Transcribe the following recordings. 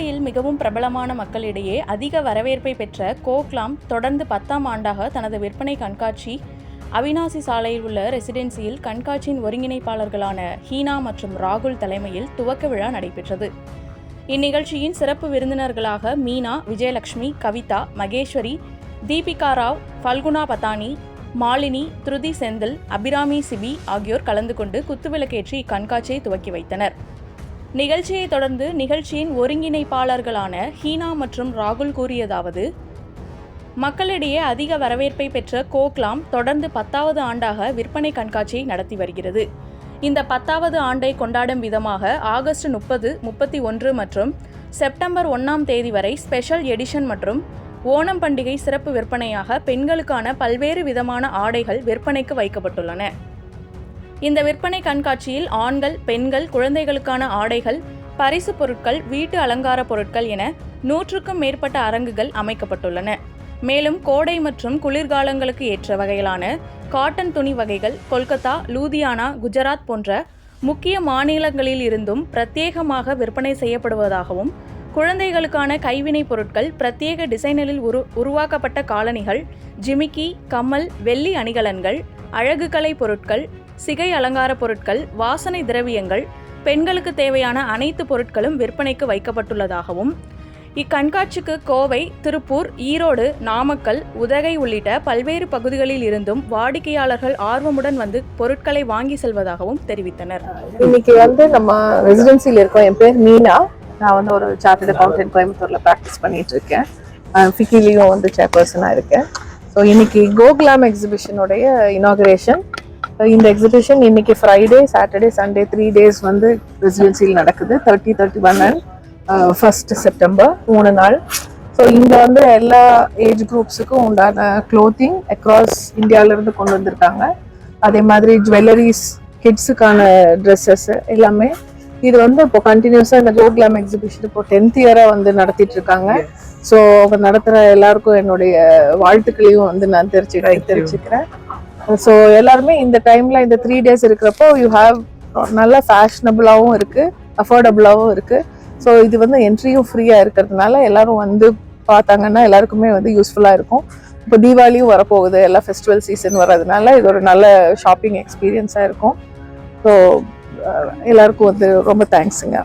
மும்பையில் மிகவும் பிரபலமான மக்களிடையே அதிக வரவேற்பை பெற்ற கோக்லாம் தொடர்ந்து பத்தாம் ஆண்டாக தனது விற்பனை கண்காட்சி அவினாசி சாலையில் உள்ள ரெசிடென்சியில் கண்காட்சியின் ஒருங்கிணைப்பாளர்களான ஹீனா மற்றும் ராகுல் தலைமையில் துவக்க விழா நடைபெற்றது. இந்நிகழ்ச்சியின் சிறப்பு விருந்தினர்களாக மீனா விஜயலட்சுமி கவிதா மகேஸ்வரி தீபிகா ராவ் ஃபல்குனா பத்தானி மாலினி திருதி செந்தில் அபிராமி சிபி ஆகியோர் கலந்து கொண்டு குத்துவிளக்கேற்றி இக்கண்காட்சியை துவக்கி வைத்தனர். நிகழ்ச்சியை தொடர்ந்து நிகழ்ச்சியின் ஒருங்கிணைப்பாளர்களான ஹீனா மற்றும் ராகுல் கூறியதாவது மக்களிடையே அதிக வரவேற்பை பெற்ற கோக்லாம் தொடர்ந்து பத்தாவது ஆண்டாக விற்பனை கண்காட்சியை நடத்தி வருகிறது. இந்த பத்தாவது ஆண்டை கொண்டாடும் விதமாக ஆகஸ்ட் முப்பது முப்பத்தி ஒன்று மற்றும் செப்டம்பர் ஒன்றாம் தேதி வரை ஸ்பெஷல் எடிஷன் மற்றும் ஓணம் பண்டிகை சிறப்பு விற்பனையாக பெண்களுக்கான பல்வேறு விதமான ஆடைகள் விற்பனைக்கு வைக்கப்பட்டுள்ளன. இந்த விற்பனை கண்காட்சியில் ஆண்கள் பெண்கள் குழந்தைகளுக்கான ஆடைகள் பரிசு பொருட்கள் வீட்டு அலங்கார பொருட்கள் என நூற்றுக்கும் மேற்பட்ட அரங்குகள் அமைக்கப்பட்டுள்ளன. மேலும் கோடை மற்றும் குளிர்காலங்களுக்கு ஏற்ற வகையிலான காட்டன் துணி வகைகள் கொல்கத்தா லூதியானா குஜராத் போன்ற முக்கிய மாநிலங்களில் இருந்தும் பிரத்யேகமாக விற்பனை செய்யப்படுவதாகவும் குழந்தைகளுக்கான கைவினைப் பொருட்கள் பிரத்யேக டிசைனரில் உரு உருவாக்கப்பட்ட காலணிகள் ஜிமிக்கி கம்மல் வெள்ளி அணிகலன்கள் அழகுக்கலை பொருட்கள் சிகை அலங்கார பொருட்கள் வாசனை திரவியங்கள் பெண்களுக்கு தேவையான அனைத்து பொருட்களும் விற்பனைக்கு வைக்கப்பட்டுள்ளதாகவும் இக்கண்காட்சிக்கு கோவை திருப்பூர் ஈரோடு நாமக்கல் உதகை உள்ளிட்ட பல்வேறு பகுதிகளில் இருந்தும் வாடிக்கையாளர்கள் ஆர்வமுடன் வந்து பொருட்களை வாங்கி செல்வதாகவும் தெரிவித்தனர். இன்னைக்கு வந்து நம்ம ரெசிடென்சியில் இருக்கோம். என் பேர் மீனா. நான் வந்து ஒரு சார்ட்டர்ட் அக்கௌண்டன்ட் கோயம்புத்தூரில் ப்ராக்டிஸ் பண்ணிட்டு இருக்கேன். ஃபிக்கிலையும் வந்து சேர்பர்சனாக இருக்கேன். ஸோ இன்னைக்கு கோகுலாம் எக்ஸிபிஷனுடைய இனாகரேஷன் இந்த எக்ஸிபிஷன் இன்னைக்கு Friday Saturday Sunday three days வந்து ரெசிடென்சியில் நடக்குது. Thirty thirty one and first September மூணு நாள். ஸோ இங்கே வந்து எல்லா ஏஜ் குரூப்ஸுக்கும் உண்டான க்ளோத்திங் அக்ராஸ் இந்தியாவிலேருந்து கொண்டு வந்திருக்காங்க. அதே மாதிரி ஜுவல்லரிஸ் கிட்ஸுக்கான ட்ரெஸ்ஸஸ் எல்லாமே. இது வந்து இப்போ கண்டினியூஸாக இந்த கோகுலாம் எக்ஸிபிஷன் இப்போ டென்த் இயராக வந்து நடத்திட்டு இருக்காங்க. ஸோ அவங்க நடத்துகிற எல்லாருக்கும் என்னுடைய வாழ்த்துக்களையும் வந்து நான் தெரிஞ்சு தெரிஞ்சுக்கிறேன் ஸோ எல்லாருமே இந்த டைமில் இந்த த்ரீ டேஸ் இருக்கிறப்போ யூ ஹாவ் நல்ல ஃபேஷனபுளாகவும் இருக்குது அஃபோர்டபுளாகவும் இருக்குது ஸோ இது வந்து என்ட்ரியும் ஃப்ரீயாக இருக்கிறதுனால எல்லாரும் வந்து பார்த்தாங்கன்னா எல்லாருக்குமே வந்து யூஸ்ஃபுல்லாக இருக்கும். இப்போ தீபாவளியும் வரப்போகுது எல்லா ஃபெஸ்டிவல் சீசன் வர்றதுனால இது ஒரு நல்ல ஷாப்பிங் எக்ஸ்பீரியன்ஸாக இருக்கும். ஸோ எல்லாருக்கும் வந்து ரொம்ப தேங்க்ஸுங்க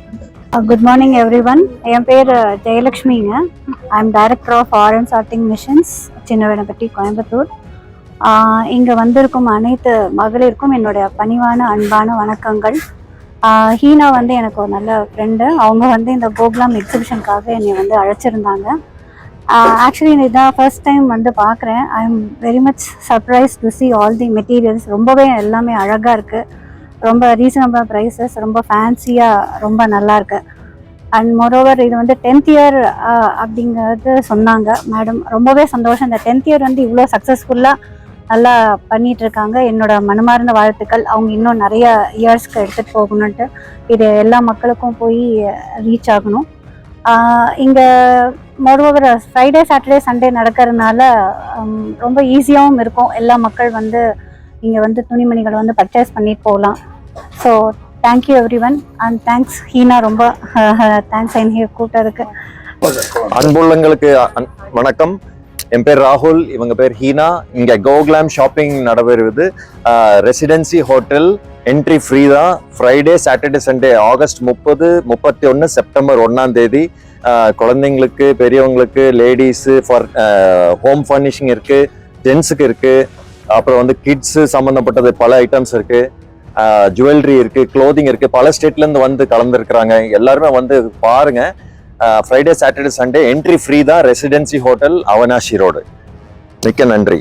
குட் மார்னிங் எவ்ரி ஒன் என் பேர் ஜெயலக்ஷ்மிங்க. I am director of Aaron charting missions Chinnavenappatti Coimbatore. இங்கே வந்திருக்கும் அனைத்து மகளிருக்கும் என்னுடைய பணிவான அன்பான வணக்கங்கள். ஹீனா வந்து எனக்கு ஒரு நல்ல ஃப்ரெண்டு அவங்க வந்து இந்த கோகுலாம் எக்ஸிபிஷனுக்காக என்னை வந்து அழைச்சிருந்தாங்க. ஆக்சுவலி இதான் ஃபர்ஸ்ட் டைம் வந்து பார்க்குறேன் I am very much surprise to see all the materials ரொம்பவே எல்லாமே அழகாக இருக்குது ரொம்ப ரீசனபிளாக ப்ரைஸஸ் ரொம்ப ஃபேன்சியாக ரொம்ப நல்லாயிருக்கு அண்ட் மோரோவர் இது வந்து டென்த் இயர் அப்படிங்கிறது சொன்னாங்க. மேடம் ரொம்பவே சந்தோஷம். இந்த டென்த் இயர் வந்து இவ்வளோ சக்ஸஸ்ஃபுல்லாக நல்லா பண்ணிட்டு இருக்காங்க என்னோட மனமார்ந்த வாழ்த்துக்கள். அவங்க இன்னும் நிறைய இயர்ஸ்க்கு எடுத்துகிட்டு போகணுன்ட்டு இது எல்லா மக்களுக்கும் போய் ரீச் ஆகணும். இங்கே மோரோவர் ஃப்ரைடே சாட்டர்டே சண்டே நடக்கிறதுனால ரொம்ப ஈஸியாகவும் இருக்கும். எல்லா மக்கள் வந்து இங்கே வந்து துணிமணிகளை வந்து பர்ச்சேஸ் பண்ணிட்டு போகலாம். So thank you everyone and thanks Heena ரொம்ப தேங்க்ஸ் என் கூட்டம் இருக்கு அன்புள்ளங்களுக்கு வணக்கம். என் பேர் ராகுல் இவங்க பேர் ஹீனா. இங்கே கோக்லாம் ஷாப்பிங் நடைபெறுவது ரெசிடென்சி ஹோட்டல் என்ட்ரி ஃப்ரீ தான். ஃப்ரைடே சாட்டர்டே சண்டே ஆகஸ்ட் முப்பது முப்பத்தி ஒன்று செப்டம்பர் ஒன்றாம் தேதி குழந்தைங்களுக்கு பெரியவங்களுக்கு லேடிஸு ஃபார் ஹோம் ஃபர்னிஷிங் இருக்குது ஜென்ஸுக்கு இருக்குது அப்புறம் வந்து கிட்ஸு சம்மந்தப்பட்டது பல ஐட்டம்ஸ் இருக்குது ஜுவல்லரி இருக்குது க்ளோதிங் இருக்குது பல ஸ்டேட்லேருந்து வந்து கலந்துருக்குறாங்க. எல்லாருமே வந்து பாருங்கள் Friday Saturday Sunday entry free தான் ரெசிடென்சி ஹோட்டல் அவனாஷி ரோடு. மிக்க நன்றி.